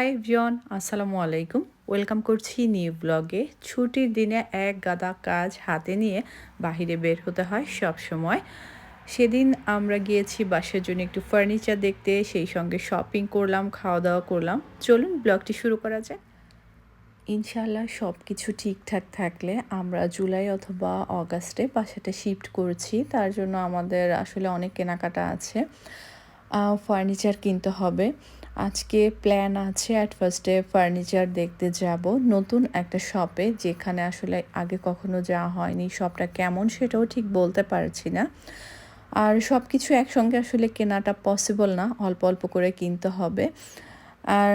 High ভিয়ন আসসালামু আলাইকুম। Welcome করছি নিউ ব্লগে। ছুটির দিনে এক গাদা কাজ হাতে নিয়ে বাহিরে বের হতে হয় সব সময়। সেদিন আমরা গিয়েছি বাসার জন্য একটু ফার্নিচার দেখতে, সেই সঙ্গে শপিং করলাম খাওয়া দাওয়া করলাম। চলুন ব্লগটি শুরু করা যায় ইনশাল্লাহ সব কিছু ঠিকঠাক থাকলে আমরা জুলাই অথবা অগাস্টে বাসাটা শিফট করছি। তার জন্য আমাদের আসলে অনেক কেনাকাটা আছে। ফার্নিচার কিনতে হবে। আজকে প্ল্যান আছে অ্যাট ফার্স্টে ফার্নিচার দেখতে যাব। নতুন একটা শপে যেখানে আসলে আগে কখনো যাওয়া হয়নি। শপটা কেমন সেটাও ঠিক বলতে পারছি না। আর সব কিছু একসঙ্গে আসলে কেনাটা পসিবল না, অল্প অল্প করে কিনতে হবে। আর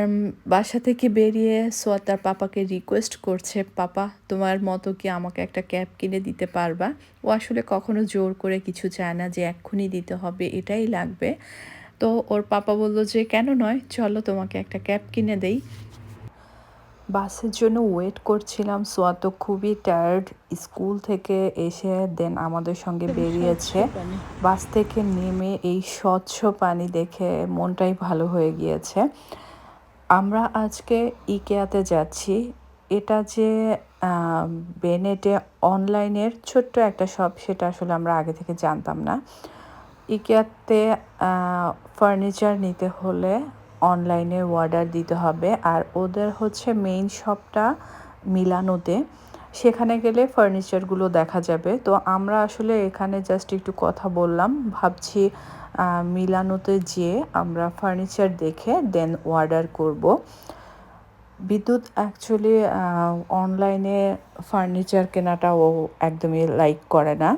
বাসা থেকে বেরিয়ে সোয়া তার পাপাকে রিকোয়েস্ট করছে, পাপা, তোমার মতো কি আমাকে একটা ক্যাব কিনে দিতে পারবা? ও আসলে কখনো জোর করে কিছু চায় না যে এক্ষুনি দিতে হবে, এটাই লাগবে। তো ওর পাপা বলল যে কেন নয় চলো তোমাকে একটা ক্যাব কিনে দেই। বাসের জন্য ওয়েট করছিলাম। সোয়া তো খুবই টায়ার্ড স্কুল থেকে এসে দেন আমাদের সঙ্গে বেরিয়েছে। বাস থেকে নেমে এই স্বচ্ছ পানি দেখে মনটাই ভালো হয়ে গিয়েছে। আমরা আজকে ইকেয়াতে যাচ্ছি। এটা যে বেনেটে অনলাইনের ছোট্ট একটা শপ সেটা আসলে আমরা আগে থেকে জানতাম না। ইকেয়াতে ফার্নিচার নিতে হলে অনলাইনে অর্ডার দিতে হবে। আর ওদের হচ্ছে মেইন শপটা মিলানোতে। সেখানে গেলে ফার্নিচারগুলো দেখা যাবে। তো আমরা আসলে এখানে জাস্ট একটু কথা বললাম। ভাবছি মিলানোতে যেয়ে আমরা ফার্নিচার দেখে দেন অর্ডার করব। বিদ্যুৎ অ্যাকচুয়ালি অনলাইনে ফার্নিচার কেনাটা ও একদমই লাইক করে না।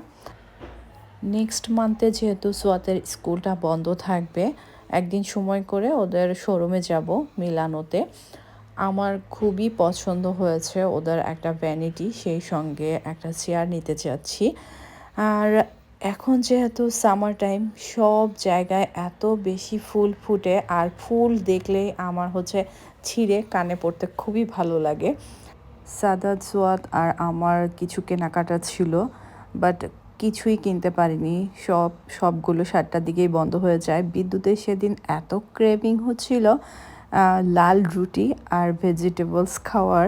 নেক্সট মান্থে যেহেতু সোয়াতের স্কুলটা বন্ধ থাকবে, একদিন সময় করে ওদের শোরুমে যাব মিলানোতে। আমার খুবই পছন্দ হয়েছে ওদের একটা ভ্যানিটি সেই সঙ্গে একটা চেয়ার নিতে চাচ্ছি আর এখন যেহেতু সামার টাইম সব জায়গায় এত বেশি ফুল ফুটে, আর ফুল দেখলেই আমার হচ্ছে ছিঁড়ে কানে পড়তে খুবই ভালো লাগে। সাদাত, সোয়াত আর আমার কিছু কেনাকাটা ছিল বাট কিছুই কিনতে পারিনি। সব, সবগুলো সাতটার দিকেই বন্ধ হয়ে যায়। বিদ্যুতের সেদিন এত ক্রেভিং হচ্ছিল লাল রুটি আর ভেজিটেবলস খাওয়ার।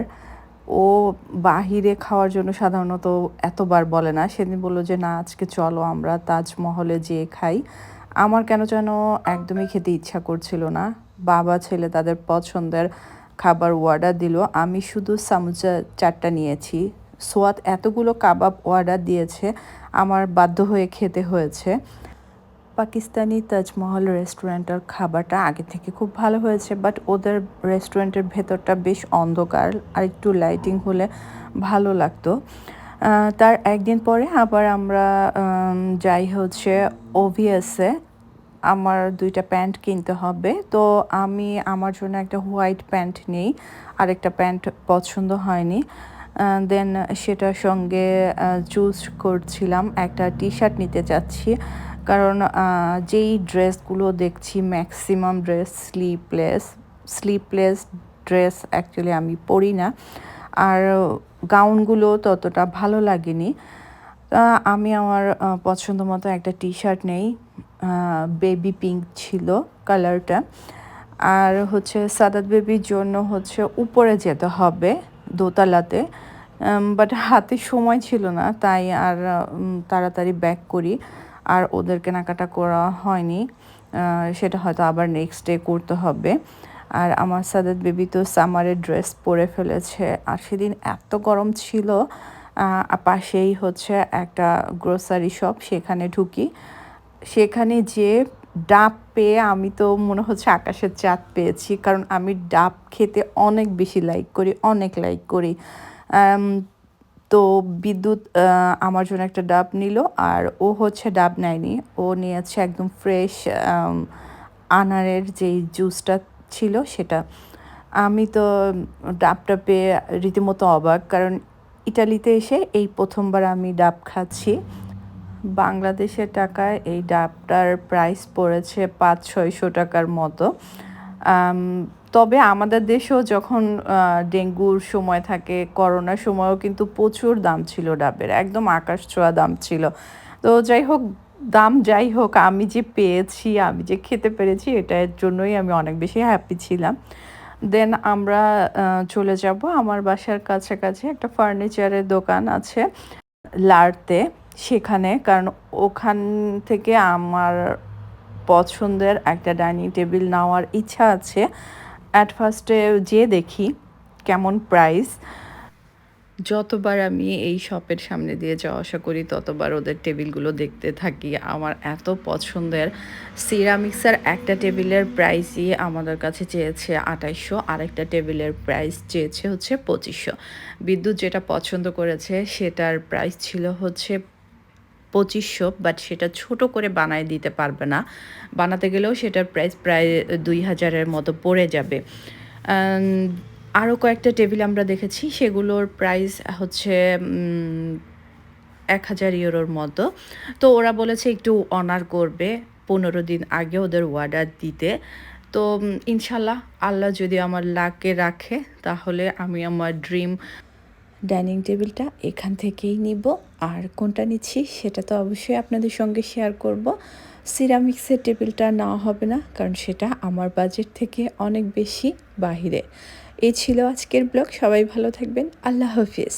ও বাহিরে খাওয়ার জন্য সাধারণত এতবার বলে না। সেদিন বলল যে, না, আজকে চলো আমরা তাজমহলে যেয়ে খাই। আমার কেন যেন একদমই খেতে ইচ্ছা করছিল না। বাবা, ছেলে তাদের পছন্দের খাবার অর্ডার দিল। আমি শুধু সামুচা চারটা নিয়েছি। সোয়াত এতগুলো কাবাব অর্ডার দিয়েছে, আমার বাধ্য হয়ে খেতে হয়েছে। পাকিস্তানি তাজমহল রেস্টুরেন্টের খাবারটা আগে থেকে খুব ভালো হয়েছে বাট ওদের রেস্টুরেন্টের ভেতরটা বেশ অন্ধকার, আর একটু লাইটিং হলে ভালো লাগতো। তার একদিন পরে আবার আমরা যাই হচ্ছে ওভিএসে আমার দুইটা প্যান্ট কিনতে হবে। তো আমি, আমার জন্য একটা হোয়াইট প্যান্ট নেই, আরেকটা প্যান্ট পছন্দ হয়নি। দেন সেটার সঙ্গে চুজ করছিলাম একটা টি শার্ট নিতে চাচ্ছি। কারণ যেই ড্রেসগুলো দেখছি maximum dress sleeveless sleeveless dress actually আমি পরি না। আর গাউনগুলো ততটা ভালো লাগেনি। আমি আমার পছন্দ মতো একটা টি শার্ট নেই বেবি পিঙ্ক ছিল কালারটা আর হচ্ছে সাদাত বেবির জন্য হচ্ছে উপরে যেতে হবে দোতলাতে। বাট হাতে সময় ছিল না, তাই আর তাড়াতাড়ি ব্যাক করি। আর ওদের কেনাকাটা করা হয়নি। সেটা হয়তো আবার নেক্সট ডে করতে হবে। আর আমার সাদাত বেবি তো সামারের ড্রেস পরে ফেলেছে। আর সেদিন এত গরম ছিল পাশেই হচ্ছে একটা গ্রোসারি শপ সেখানে ঢুকি। সেখানে যে ডাব পেয়ে আমি তো মনে হচ্ছে আকাশের চাঁদ পেয়েছি, কারণ আমি ডাব খেতে অনেক বেশি লাইক করি, অনেক লাইক করি। তো বিদ্যুৎ আমার জন্য একটা ডাব নিল আর ও হচ্ছে ডাব নেয়নি। ও নিয়েছে একদম ফ্রেশ আনারের যেই জুসটা ছিল সেটা। আমি তো ডাবটা পেয়ে রীতিমতো অবাক কারণ ইটালিতে এসে এই প্রথমবার আমি ডাব খাচ্ছি। বাংলাদেশের টাকায় এই ডাবটার প্রাইস পড়েছে পাঁচ ছয়শো টাকার মতো। তবে আমাদের দেশেও যখন ডেঙ্গুর সময় থাকে, করোনার সময়ও কিন্তু প্রচুর দাম ছিল ডাবের, একদম আকাশ ছোঁয়া দাম ছিল। তো যাই হোক, দাম যাই হোক, আমি যে পেয়েছি, আমি যে খেতে পেরেছি, এটার জন্যই আমি অনেক বেশি হ্যাপি ছিলাম। দেন আমরা চলে যাব আমার বাসার কাছাকাছি, একটা ফার্নিচারের দোকান আছে, লারতে, সেখানে, কারণ ওখান থেকে আমার পছন্দের একটা ডাইনিং টেবিল নেওয়ার ইচ্ছা আছে। অ্যাট ফার্স্টে যে দেখি কেমন প্রাইস যতবার আমি এই শপের সামনে দিয়ে যাওয়া আসা করি, ততবার ওদের টেবিলগুলো দেখতে থাকি। আমার এত পছন্দের সিরামিক্সের একটা টেবিলের প্রাইসই আমাদের কাছে চেয়েছে আঠাইশশো, আরেকটা টেবিলের প্রাইস চেয়েছে হচ্ছে পঁচিশশো। বিদ্যুৎ যেটা পছন্দ করেছে, সেটার প্রাইস ছিল হচ্ছে পঁচিশশো বাট সেটা ছোট করে বানায় দিতে পারবে না। বানাতে গেলেও সেটার প্রাইস প্রায় দুই হাজারের মতো পড়ে যাবে। আরও কয়েকটা টেবিল আমরা দেখেছি, সেগুলোর প্রাইস হচ্ছে এক হাজার ইউরোর মতো। তো ওরা বলেছে একটু অনার করবে পনেরো দিন আগে ওদের অর্ডার দিতে। তো ইনশাল্লাহ আল্লাহ যদি আমার লাকে রাখে, তাহলে আমি আমার ড্রিম ডাইনিং টেবিলটা এখান থেকেই নিব। আর কোনটা নিচ্ছি সেটা তো অবশ্যই আপনাদের সঙ্গে শেয়ার করব। সিরামিক্সের টেবিলটা নেওয়া হবে না, কারণ সেটা আমার বাজেট থেকে অনেক বেশি বাহিরে। এ ছিল আজকের ব্লগ, সবাই ভালো থাকবেন, আল্লাহ হাফিজ।